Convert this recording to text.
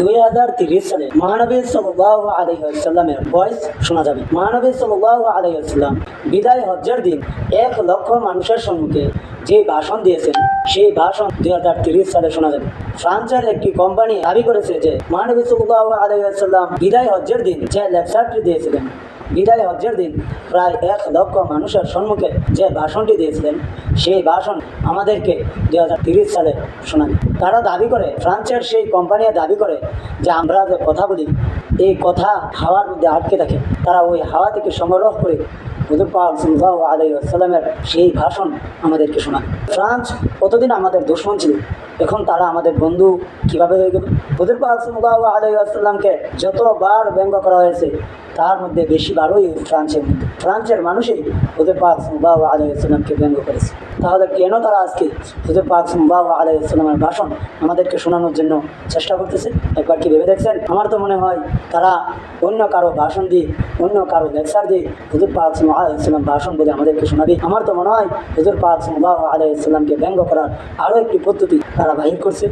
দুই হাজার তিরিশ সালে শোনা যাবে। বিদায় হজ্জের দিন এক লক্ষ মানুষের সম্মুখে যে ভাষণ দিয়েছেন, সেই ভাষণ দুই হাজার তিরিশ সালে শোনা যাবে। ফ্রান্সের একটি কোম্পানি দাবি করেছে যে, মহানবী সাল্লাহ আলহিহাল্লাম বিদায় হজ্জের দিন যে লেকচারটি দিয়েছিলেন বিদায় হজ্জের দিন প্রায় এক লক্ষ মানুষের সম্মুখে যে ভাষণটি দিয়েছিলেন, সেই ভাষণ আমাদেরকে দু হাজার সালে শোনাবে। তারা দাবি করে, ফ্রান্সের সেই কোম্পানি দাবি করে যে আমরা যে কথা বলি, এই কথা হাওয়ার মধ্যে আটকে থাকে। তারা ওই হাওয়া থেকে সংগ্রহ করে আলাইসাল্লামের সেই ভাষণ আমাদেরকে শোনায় ফ্রান্স কতদিন আমাদের দুশ্মন ছিল? এখন তারা আমাদের বন্ধু কীভাবে হয়ে গেল? হুজুর পাক সাল্লাহ আলাইসাল্লামকে যতবার ব্যঙ্গ করা হয়েছে তার মধ্যে বেশিবারই ফ্রান্সের মধ্যে। ফ্রান্সের মানুষই হুজুর পাক সাল্লাহ আলাইসাল্লামকে ব্যঙ্গ করেছে। তাহলে কেন তারা আজকে হুজুর পাক সাল্লাহ আলাইসাল্লামের ভাষণ আমাদেরকে শোনানোর জন্য চেষ্টা করতেছে? একবার কি ভেবে দেখছেন? আমার তো মনে হয় তারা অন্য কারও ভাষণ দিয়ে, অন্য কারও লেকচার দিয়ে হুজুর পাক সাল্লাহ আলাইসাল্লাম ভাষণ বলে আমাদেরকে শোনাবে। আমার তো মনে হয় হুজুর পাক সাল্লাহ আলাইসাল্লামকে ব্যঙ্গ করার আরও একটি পদ্ধতি তারা বাহির করছে।